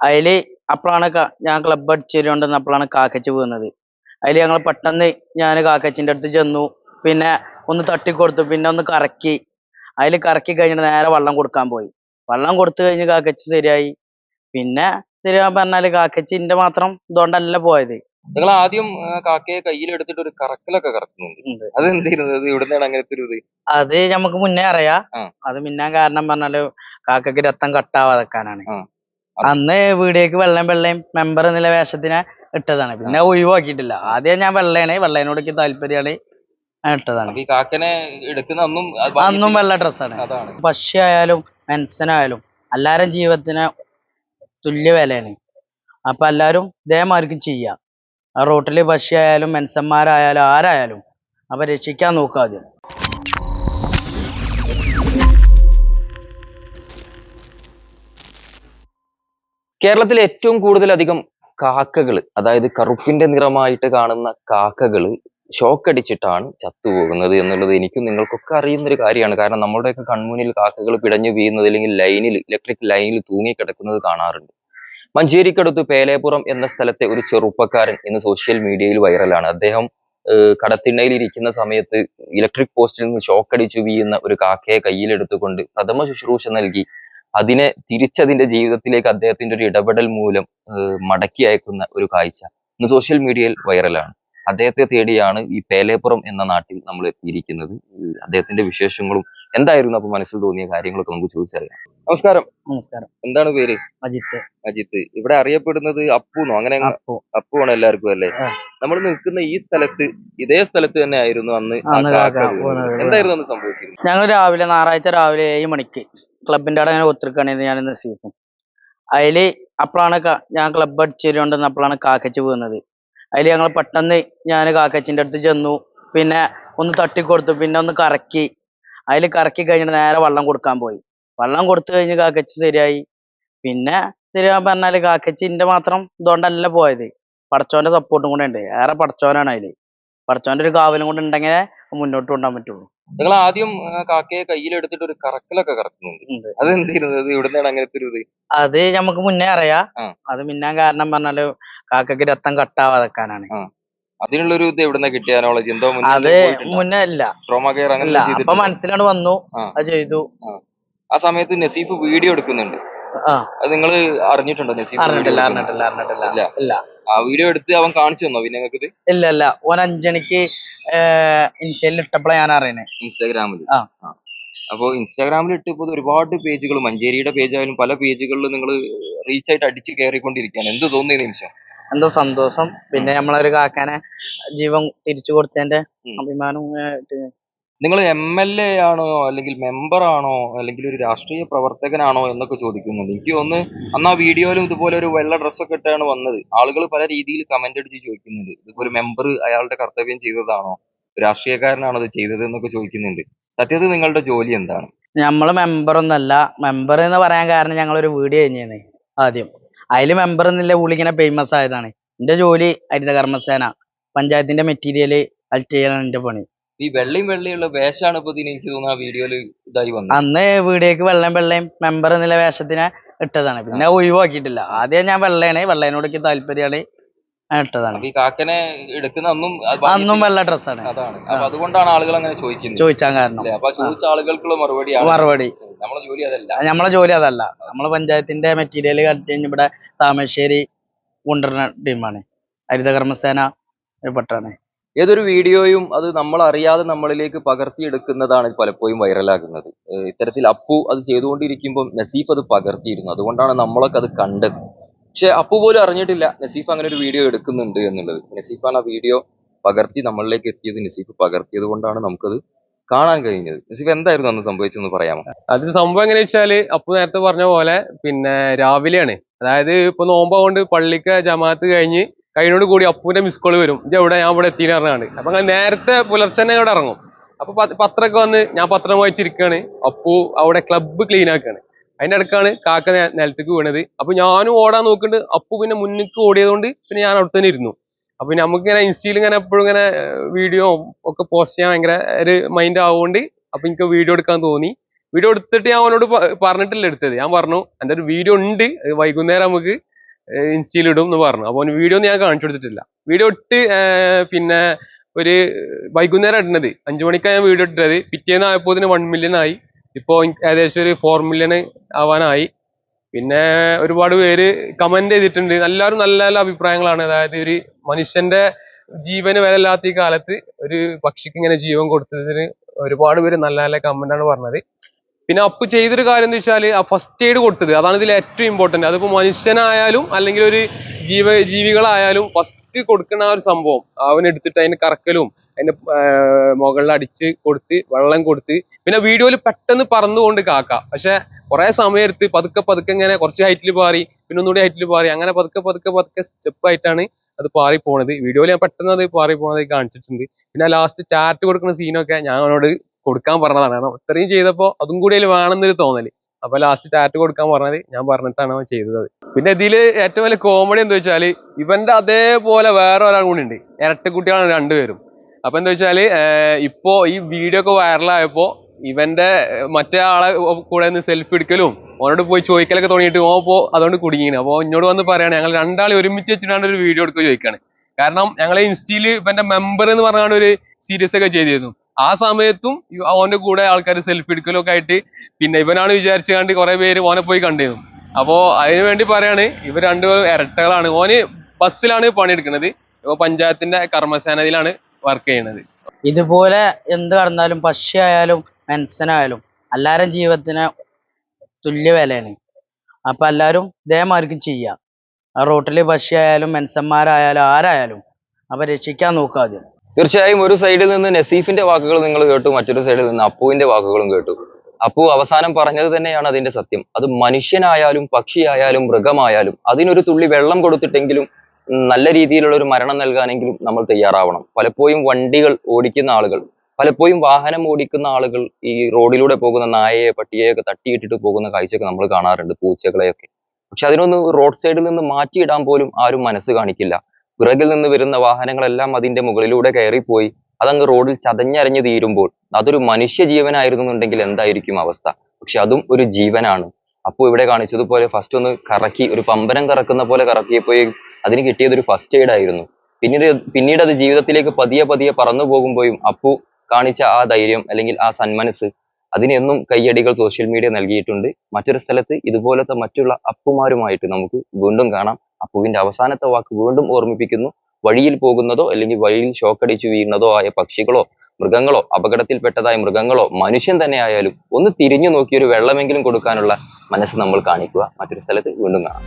അതിൽ അപ്പോഴാണ് ഞാൻ ക്ലബ് അടിച്ചുകൊണ്ടിരുന്ന അപ്പോഴാണ് കാക്കച്ച് വീണത്. അതിൽ ഞങ്ങൾ പെട്ടെന്ന് ഞാൻ കാക്കച്ചിന്റെ അടുത്ത് ചെന്നു. പിന്നെ ഒന്ന് തട്ടിക്കൊടുത്തു. പിന്നെ ഒന്ന് കറക്കി. അതിൽ കറക്കി കഴിഞ്ഞിട്ട് നേരെ വെള്ളം കൊടുക്കാൻ പോയി. വെള്ളം കൊടുത്തു കഴിഞ്ഞ് കാക്കച്ച് ശരിയായി. പിന്നെ ശരിയാ പറഞ്ഞാൽ കാക്കച്ചിന്റെ മാത്രം ഇതുകൊണ്ടല്ല പോയത്. നിങ്ങൾ ആദ്യം കാക്കയെ കയ്യിലെടുത്തിട്ട് ഒരു കറക്കലൊക്കെ കറക്കുന്നുണ്ട്. അത് എന്തായിരുന്നു അത് ഇവിടുന്നാണ് അങ്ങനത്തെ ഒരു ഇത്? അത് നമുക്ക് മുന്നേ അറിയാം. അത് മിന്നാൻ കാരണം പറഞ്ഞാൽ കാക്കക്ക് രക്തം കട്ടാവാതെക്കാനാണ്. അന്ന് വീടേക്ക് വെള്ളം വെള്ളയും മെമ്പർ എന്നുള്ള വേഷത്തിന് ഇട്ടതാണ്. പിന്നെ ഒഴിവാക്കിയിട്ടില്ല. ആദ്യം ഞാൻ വെള്ളയാണ്. വെള്ളേനോട് താല്പര്യമാണ്. ഇട്ടതാണ്. ഈ കാക്കനെ എടുക്കുന്ന അന്നും വെള്ള ഡ്രസ്സാണ് പക്ഷി ആയാലും മെൻസനായാലും എല്ലാരും ജീവിതത്തിന് തുല്യ വിലയാണ്. അപ്പൊ എല്ലാരും ഇതേമാർക്കും ചെയ്യാം. ആ റോട്ടിൽ പക്ഷിയായാലും മെൻസന്മാരായാലും ആരായാലും അപ്പൊ രക്ഷിക്കാൻ നോക്കാതെ ആദ്യം. കേരളത്തിൽ ഏറ്റവും കൂടുതൽ അധികം കാക്കകൾ അതായത് കറുപ്പിന്റെ നിറമായിട്ട് കാണുന്ന കാക്കകൾ ഷോക്ക് അടിച്ചിട്ടാണ് ചത്തുപോകുന്നത് എന്നുള്ളത് എനിക്കും നിങ്ങൾക്കൊക്കെ അറിയുന്ന ഒരു കാര്യമാണ്. കാരണം നമ്മുടെയൊക്കെ കൺമുന്നിൽ കാക്കകൾ പിടഞ്ഞു വീഴുന്നത് അല്ലെങ്കിൽ ലൈനിൽ ഇലക്ട്രിക് ലൈനിൽ തൂങ്ങിക്കിടക്കുന്നത് കാണാറുണ്ട്. മഞ്ചേരിക്കടുത്ത് പേലേപുറം എന്ന സ്ഥലത്തെ ഒരു ചെറുപ്പക്കാരൻ ഇന്ന് സോഷ്യൽ മീഡിയയിൽ വൈറലാണ്. അദ്ദേഹം കടത്തിണ്ണയിൽ ഇരിക്കുന്ന സമയത്ത് ഇലക്ട്രിക് പോസ്റ്റിൽ നിന്ന് ഷോക്ക് അടിച്ചു വീഴുന്ന ഒരു കാക്കയെ കയ്യിലെടുത്തുകൊണ്ട് പ്രഥമ ശുശ്രൂഷ നൽകി. അതിനെ തിരിച്ചതിന്റെ ജീവിതത്തിലേക്ക് അദ്ദേഹത്തിന്റെ ഒരു ഇടപെടൽ മൂലം മടക്കി അയക്കുന്ന ഒരു കാഴ്ച ഇന്ന് സോഷ്യൽ മീഡിയയിൽ വൈറലാണ്. അദ്ദേഹത്തെ തേടിയാണ് ഈ പേലേപ്പുറം എന്ന നാട്ടിൽ നമ്മൾ എത്തിയിരിക്കുന്നത്. അദ്ദേഹത്തിന്റെ വിശേഷങ്ങളും എന്തായിരുന്നു? അപ്പൊ മനസ്സിൽ തോന്നിയ കാര്യങ്ങളൊക്കെ നമുക്ക് ചോദിച്ചറിയാം. നമസ്കാരം. നമസ്കാരം. എന്താണ് പേര്? അജിത്ത്. അജിത്ത്. ഇവിടെ അറിയപ്പെടുന്നത് അപ്പുന്നോ? അങ്ങനെ അപ്പു. അപ്പുവാണ് എല്ലാവർക്കും അല്ലേ? നമ്മൾ നിൽക്കുന്ന ഈ സ്ഥലത്ത് ഇതേ സ്ഥലത്ത് തന്നെ ആയിരുന്നു അന്ന്. എന്തായിരുന്നു അന്ന് സംഭവിച്ചത് ഞങ്ങൾ രാവിലെ ഞായറാഴ്ച രാവിലെ ഏഴ് മണിക്ക് ക്ലബിന്റെ അവിടെ അങ്ങനെ ഒത്തിരിക്കുകയാണെങ്കിൽ ഞാൻ നസീഫും അതിൽ അപ്പോഴാണ് ഞാൻ ക്ലബ് ക്ലബ്ബ് അടിച്ചുകൊണ്ടിരുന്നപ്പോഴാണ് കാക്കച്ച് വീണത്. അതിൽ ഞങ്ങൾ പെട്ടെന്ന് ഞാൻ കാക്കച്ചിന്റെ അടുത്ത് ചെന്നു. പിന്നെ ഒന്ന് തട്ടിക്കൊടുത്തു. പിന്നെ ഒന്ന് കറക്കി. അതിൽ കറക്കി കഴിഞ്ഞിട്ട് നേരെ വെള്ളം കൊടുക്കാൻ പോയി. വെള്ളം കൊടുത്തു കഴിഞ്ഞ് കാക്കച്ച് ശരിയായി. പിന്നെ ശരിയാ പറഞ്ഞാൽ കാക്കച്ചിന്റെ മാത്രം ഇതുകൊണ്ടല്ല പോയത്. പടച്ചോന്റെ സപ്പോർട്ടും കൂടെ ഉണ്ട്. ഏറെ പടച്ചോനാണ് അതിൽ. പടച്ചോന്റെ ഒരു കാവലും കൂടെ ഉണ്ടെങ്കിലേ മുന്നോട്ട് കൊണ്ടുപോകാൻ പറ്റുള്ളൂ. നിങ്ങൾ ആദ്യം കാക്കയെ കയ്യിലെടുത്തിട്ട് ഒരു കറക്കലൊക്കെ കറക്കുന്നുണ്ട് അത് എന്തായിരുന്നു ഇവിടുന്നാണ് അങ്ങനത്തെ ഒരു ഇത്? അത് നമുക്ക് മുന്നേ അറിയാം. അത് മിന്നാൻ കാരണം പറഞ്ഞാൽ കാക്കയ്ക്ക് രക്തം കട്ടാവാതെക്കാനാണ്. അതിനുള്ളൊരു ഇത് എവിടുന്ന കിട്ടിയ നോളജ് എന്തോ അത് മുന്നേ അല്ല. ട്രോമ കെയർ അങ്ങനെ അപ്പൊ മനസ്സിലാണ് വന്നു. അത് ചെയ്തു. ആ. സമയത്ത് നസീഫ് വീഡിയോ എടുക്കുന്നുണ്ട്. അത് നിങ്ങൾ അറിഞ്ഞിട്ടുണ്ടോ നസീഫ് അറിഞ്ഞിട്ടില്ല അറിഞ്ഞിട്ടില്ല അറിഞ്ഞിട്ടില്ല. ഇല്ല. ആ വീഡിയോ എടുത്ത് അവൻ കാണിച്ചു തന്നോ? പിന്നെ നിങ്ങൾക്ക് ഇല്ല ഇല്ല. ഓൻ അഞ്ചണിക്ക് ഇൻസ്റ്റയിൽ ഇട്ടപ്പോഴാ ഞാൻ അറിയണേ. ഇൻസ്റ്റാഗ്രാമിൽ ആ. അപ്പോൾ ഇൻസ്റ്റാഗ്രാമിൽ ഇട്ടപ്പോൾ ഒരുപാട് പേജുകൾ മഞ്ചേരിയുടെ പേജ് ആയാലും പല പേജുകളിൽ നിങ്ങൾ റീച്ച് ആയിട്ട് അടിച്ച് കയറിക്കൊണ്ടിരിക്കുകയാണ്. എന്ത് തോന്നിയ നിമിഷം? എന്തോ സന്തോഷം. പിന്നെ നമ്മളൊരു കാക്കാനെ ജീവൻ തിരിച്ചു കൊടുത്തതിന്റെ. അഭിമാനം നിങ്ങൾ എം എൽ എ ആണോ അല്ലെങ്കിൽ മെമ്പർ ആണോ അല്ലെങ്കിൽ ഒരു രാഷ്ട്രീയ പ്രവർത്തകനാണോ എന്നൊക്കെ ചോദിക്കുന്നുണ്ട് എനിക്ക് ഒന്ന് അന്ന് ആ വീഡിയോയിലും ഇതുപോലെ ഒരു വെള്ള ഡ്രസ്സൊക്കെ ഇട്ടാണ് വന്നത്. ആളുകൾ പല രീതിയിൽ കമന്റ് അടിച്ച് ചോദിക്കുന്നുണ്ട്. ഇതിപ്പോ ഒരു മെമ്പർ അയാളുടെ കർത്തവ്യം ചെയ്തതാണോ? രാഷ്ട്രീയക്കാരനാണോ അത് ചെയ്തത് എന്നൊക്കെ ചോദിക്കുന്നുണ്ട്. സത്യത്തിൽ നിങ്ങളുടെ ജോലി എന്താണ്? നമ്മൾ മെമ്പർ ഒന്നല്ല മെമ്പർ എന്ന് പറയാൻ കാരണം ഞങ്ങൾ ഒരു വീഡിയോ കഴിഞ്ഞാണ് ആദ്യം. അതിൽ മെമ്പർ എന്നുള്ള പുള്ളി ഇങ്ങനെ ഫേമസ് ആയതാണ്. എന്റെ ജോലി ഹരിത കർമ്മസേന പഞ്ചായത്തിന്റെ മെറ്റീരിയൽ കളക്ട് ചെയ്യലാണ് എന്റെ പണി. ഈ വെള്ളയും വെള്ളയുള്ള വേഷമാണ് ഇപ്പൊ ഇതിന് എനിക്ക് തോന്നുന്നു ആ വീഡിയോയിൽ ഇതായി വന്നത്. അന്ന് വീഡിയോക്ക് വെള്ളയും വെള്ളയും മെമ്പർ എന്നുള്ള വേഷത്തിനെ ഇട്ടതാണ്. പിന്നെ ഒഴിവാക്കിയിട്ടില്ല. ആദ്യം ഞാൻ വെള്ളയാണ് വെള്ളേനോട് എനിക്ക് താല്പര്യമാണ് ഇട്ടതാണ്. ഈ കാക്കനെ എടുക്കുന്ന അന്നും അത് അന്നും വെള്ള ഡ്രസ്സാണ്. അതാണ്. അപ്പൊ അതുകൊണ്ടാണ് ആളുകൾ അങ്ങനെ ചോദിക്കുന്നത്. ചോദിച്ചാൻ കാരണം. അപ്പൊ ചോദിച്ച ആളുകൾക്കുള്ള മറുപടിയാണ്. മറുപടി. നമ്മളെ ജോലി അതല്ല. നമ്മളെ ജോലി അതല്ല. നമ്മളെ പഞ്ചായത്തിന്റെ മെറ്റീരിയൽ കഴിഞ്ഞ കഴിഞ്ഞ് ഇവിടെ താമരശ്ശേരി കൊണ്ടുവരുന്ന ടീമാണ് ഹരിത കർമ്മസേന പെട്ടാണ്. ഏതൊരു വീഡിയോയും അത് നമ്മൾ അറിയാതെ നമ്മളിലേക്ക് പകർത്തിയെടുക്കുന്നതാണ് പലപ്പോഴും വൈറലാകുന്നത്. ഇത്തരത്തിൽ അപ്പു അത് ചെയ്തുകൊണ്ടിരിക്കുമ്പോൾ നസീഫ് അത് പകർത്തിയിരുന്നു. അതുകൊണ്ടാണ് നമ്മളൊക്കെ അത് കണ്ടത്. പക്ഷെ അപ്പു പോലും അറിഞ്ഞിട്ടില്ല നസീഫ് അങ്ങനെ ഒരു വീഡിയോ എടുക്കുന്നുണ്ട് എന്നുള്ളത്. നസീഫാണ് ആ വീഡിയോ പകർത്തി നമ്മളിലേക്ക് എത്തിയത് നസീഫ് പകർത്തിയത് കൊണ്ടാണ് നമുക്കത് കാണാൻ കഴിഞ്ഞത്. നസീഫ് എന്തായിരുന്നു അന്ന് സംഭവിച്ചെന്ന് പറയാമോ? അത് സംഭവം എങ്ങനെ വെച്ചാൽ അപ്പു നേരത്തെ പറഞ്ഞ പോലെ പിന്നെ രാവിലെയാണ്. അതായത് ഇപ്പൊ നോമ്പാകൊണ്ട് പള്ളിക്ക് ജമാഅത്ത് കഴിഞ്ഞ് കഴിഞ്ഞോട് കൂടി അപ്പുവിന്റെ മിസ് കോൾ വരും. ഇത് എവിടെ? ഞാൻ ഇവിടെ എത്തിയെന്ന് പറഞ്ഞാണ്. അപ്പൊ ഞാൻ നേരത്തെ പുലർച്ചെ തന്നെ ഇവിടെ ഇറങ്ങും. അപ്പൊ പ- പത്രമൊക്കെ വന്ന് ഞാൻ പത്രം വായിച്ചിരിക്കുകയാണ് അപ്പു അവിടെ ക്ലബ്ബ് ക്ലീൻ ആക്കുകയാണ് അതിന്റെ ഇടക്കാണ് കാക്ക നിലത്തേക്ക് വീണത്. അപ്പൊ ഞാനും ഓടാൻ നോക്കുന്നുണ്ട്. അപ്പു പിന്നെ മുന്നിക്ക് ഓടിയതുകൊണ്ട് പിന്നെ ഞാൻ അവിടെ തന്നെ ഇരുന്നു. അപ്പൊ നമുക്ക് ഇങ്ങനെ ഇൻസ്റ്റയിൽ ഇങ്ങനെ എപ്പോഴും ഇങ്ങനെ വീഡിയോ ഒക്കെ പോസ്റ്റ് ചെയ്യാൻ ഭയങ്കര ഒരു മൈൻഡ് ആവുകൊണ്ട് അപ്പൊ എനിക്ക് വീഡിയോ എടുക്കാൻ തോന്നി. വീഡിയോ എടുത്തിട്ട് ഞാൻ അവനോട് പറഞ്ഞിട്ടില്ല എടുത്തത്. ഞാൻ പറഞ്ഞു എന്റെ ഒരു വീഡിയോ ഉണ്ട്. വൈകുന്നേരം നമുക്ക് ഇൻസ്റ്റയിൽ ഇടും എന്ന് പറഞ്ഞു അപ്പോൾ വീഡിയോ ഞാൻ കാണിച്ചു കൊടുത്തിട്ടില്ല. വീഡിയോ ഇട്ട് പിന്നെ ഒരു വൈകുന്നേരം ഇടുന്നത്. അഞ്ചു മണിക്കാണ് ഞാൻ വീഡിയോ ഇട്ടത്. പിറ്റേന്ന് ആയപ്പോൾ വൺ മില്യൺ ആയി. ഇപ്പോൾ ഏകദേശം ഒരു ഫോർ മില്യൺ ആവാനായി. പിന്നെ ഒരുപാട് പേര് കമന്റ് ചെയ്തിട്ടുണ്ട്. എല്ലാവരും നല്ല നല്ല അഭിപ്രായങ്ങളാണ്. അതായത് ഒരു മനുഷ്യന്റെ ജീവന് വില ഇല്ലാത്ത ഈ കാലത്ത് ഒരു പക്ഷിക്ക് ഇങ്ങനെ ജീവൻ കൊടുത്തതിന് ഒരുപാട് പേര് നല്ല നല്ല കമന്റ് ആണ് പറഞ്ഞത്. പിന്നെ അപ്പ് ചെയ്തൊരു കാര്യം എന്ന് വെച്ചാൽ ആ ഫസ്റ്റ് എയ്ഡ് കൊടുത്തത്. അതാണ് ഇതിൽ ഏറ്റവും ഇമ്പോർട്ടന്റ് അതിപ്പോൾ മനുഷ്യനായാലും അല്ലെങ്കിൽ ഒരു ജീവ ജീവികളായാലും ഫസ്റ്റ് കൊടുക്കുന്ന ആ ഒരു സംഭവം. അവനെടുത്തിട്ട് അതിന് കറക്കലും അതിന്റെ മുകളിൽ അടിച്ച് കൊടുത്ത് വെള്ളം കൊടുത്ത്. പിന്നെ വീഡിയോയിൽ പെട്ടെന്ന് പറന്നുകൊണ്ട് കാക്ക. പക്ഷെ കുറേ സമയം എടുത്ത് പതുക്കെ പതുക്കെ ഇങ്ങനെ കുറച്ച് ഹൈറ്റിൽ പാറി പിന്നെ ഒന്നുകൂടി ഹൈറ്റിൽ പാറി അങ്ങനെ പതുക്കെ പതുക്കെ പതുക്കെ സ്റ്റെപ്പ് ആയിട്ടാണ് അത് പാറി പോണത് വീഡിയോയിൽ ഞാൻ പെട്ടെന്ന് അത് പാറി പോണത് കാണിച്ചിട്ടുണ്ട്. പിന്നെ ലാസ്റ്റ് ചാറ്റ് കൊടുക്കുന്ന സീനൊക്കെ ഞാൻ അവനോട് കൊടുക്കാൻ പറഞ്ഞതാണ്. കാരണം ഇത്രയും ചെയ്തപ്പോ അതും കൂടി അതിൽ വേണമെന്നൊരു തോന്നൽ. അപ്പൊ ലാസ്റ്റ് ടാറ്റ് കൊടുക്കാൻ പറഞ്ഞത് ഞാൻ പറഞ്ഞിട്ടാണ് അവൻ ചെയ്തത്. പിന്നെ ഇതിൽ ഏറ്റവും വലിയ കോമഡി എന്താ വെച്ചാൽ ഇവന്റെ അതേപോലെ വേറെ ഒരാൾ കൂടി ഉണ്ട്. ഇരട്ടക്കുട്ടികളാണ് രണ്ടുപേരും. അപ്പൊ എന്താ വെച്ചാൽ ഇപ്പോ ഈ വീഡിയോ ഒക്കെ വൈറലായപ്പോ ഇവന്റെ മറ്റേ ആളെ കൂടെ നിന്ന് സെൽഫി എടുക്കലും ഓനോട് പോയി ചോദിക്കലൊക്കെ തുടങ്ങിയിട്ട് ഓ പോ അതുകൊണ്ട് കുടുങ്ങിയാണ്. അപ്പൊ എന്നോട് വന്ന് പറയാണ് ഞങ്ങൾ രണ്ടാളെ ഒരുമിച്ച് വെച്ചിട്ടാണ് ഒരു വീഡിയോ എടുക്കുക ചോദിക്കാണ്. കാരണം ഞങ്ങളെ ഇൻസ്റ്റയിൽ ഇവന്റെ മെമ്പർ എന്ന് പറഞ്ഞാണ് ഒരു സീരീസ് ഒക്കെ ചെയ്തിരുന്നു. ആ സമയത്തും ഓന്റെ കൂടെ ആൾക്കാർ സെൽഫി എടുക്കലൊക്കെ ആയിട്ട് പിന്നെ ഇവനാണ് വിചാരിച്ചു കണ്ട് കുറെ പേര് ഓനെ പോയി കണ്ടിരുന്നു. അപ്പോ അതിനു വേണ്ടി പറയാണ് ഇവർ രണ്ടുപേരും ഇരട്ടകളാണ്. ഓന് ബസ്സിലാണ് പണിയെടുക്കുന്നത്. ഇപ്പൊ പഞ്ചായത്തിന്റെ കർമ്മസേനയിലാണ് വർക്ക് ചെയ്യുന്നത്. ഇതുപോലെ എന്ത് കടന്നാലും പക്ഷിയായാലും മെൻസനായാലും എല്ലാരും ജീവിതത്തിന് തുല്യ വിലയാണ്. അപ്പൊ എല്ലാരും ഇതേമാർക്കും ചെയ്യാം. ആ പക്ഷി ആയാലും മനുഷ്യന്മാരായാലും ആരായാലും അപ്പൊ രക്ഷിക്കാൻ നോക്കാതെ ആദ്യം. തീർച്ചയായും ഒരു സൈഡിൽ നിന്ന് നസീഫിന്റെ വാക്കുകൾ നിങ്ങൾ കേട്ടു മറ്റൊരു സൈഡിൽ നിന്ന് അപ്പുവിന്റെ വാക്കുകളും കേട്ടു. അപ്പു അവസാനം പറഞ്ഞത് തന്നെയാണ് അതിന്റെ സത്യം. അത് മനുഷ്യനായാലും പക്ഷിയായാലും മൃഗമായാലും അതിനൊരു തുള്ളി വെള്ളം കൊടുത്തിട്ടെങ്കിലും നല്ല രീതിയിലുള്ള ഒരു മരണം നൽകാനെങ്കിലും നമ്മൾ തയ്യാറാവണം. പലപ്പോഴും വണ്ടികൾ ഓടിക്കുന്ന ആളുകൾ പലപ്പോഴും വാഹനം ഓടിക്കുന്ന ആളുകൾ ഈ റോഡിലൂടെ പോകുന്ന നായയെ പട്ടിയെയൊക്കെ തട്ടിയിട്ടിട്ട് പോകുന്ന കാഴ്ചയൊക്കെ നമ്മൾ കാണാറുണ്ട് പൂച്ചകളെയൊക്കെ. പക്ഷെ അതിനൊന്ന് റോഡ് സൈഡിൽ നിന്ന് മാറ്റിയിടാൻ പോലും ആരും മനസ്സ് കാണിക്കില്ല. പിറകിൽ നിന്ന് വരുന്ന വാഹനങ്ങളെല്ലാം അതിന്റെ മുകളിലൂടെ കയറിപ്പോയി. അതങ്ങ് റോഡിൽ ചതഞ്ഞരഞ്ഞു തീരുമ്പോൾ അതൊരു മനുഷ്യ ജീവനായിരുന്നുണ്ടെങ്കിൽ എന്തായിരിക്കും അവസ്ഥ? പക്ഷെ അതും ഒരു ജീവനാണ്. അപ്പോൾ ഇവിടെ കാണിച്ചതുപോലെ ഫസ്റ്റ് ഒന്ന് കറക്കി ഒരു പമ്പരം കറക്കുന്ന പോലെ കറക്കിയപ്പോൾ അതിന് കിട്ടിയത് ഒരു ഫസ്റ്റ് എയ്ഡ് ആയിരുന്നു. പിന്നീട് പിന്നീട് അത് ജീവിതത്തിലേക്ക് പതിയെ പതിയെ പറന്നു പോകുമ്പോഴും അപ്പു കാണിച്ച ആ ധൈര്യം അല്ലെങ്കിൽ ആ സന്മനസ് അതിനെന്നും കയ്യടികൾ സോഷ്യൽ മീഡിയ നൽകിയിട്ടുണ്ട്. മറ്റൊരു സ്ഥലത്ത് ഇതുപോലത്തെ മറ്റുള്ള അപ്പുമാരുമായിട്ട് നമുക്ക് വീണ്ടും കാണാം. അപ്പുവിന്റെ അവസാനത്തെ വാക്ക് വീണ്ടും ഓർമ്മിപ്പിക്കുന്നു. വഴിയിൽ പോകുന്നതോ അല്ലെങ്കിൽ വഴിയിൽ ഷോക്കടിച്ചു വീഴുന്നതോ ആയ പക്ഷികളോ മൃഗങ്ങളോ അപകടത്തിൽപ്പെട്ടതായ മൃഗങ്ങളോ മനുഷ്യൻ തന്നെ ആയാലും ഒന്ന് തിരിഞ്ഞു നോക്കി ഒരു വെള്ളമെങ്കിലും കൊടുക്കാനുള്ള മനസ്സ് നമ്മൾ കാണിക്കുക. മറ്റൊരു സ്ഥലത്ത് വീണ്ടും കാണാം.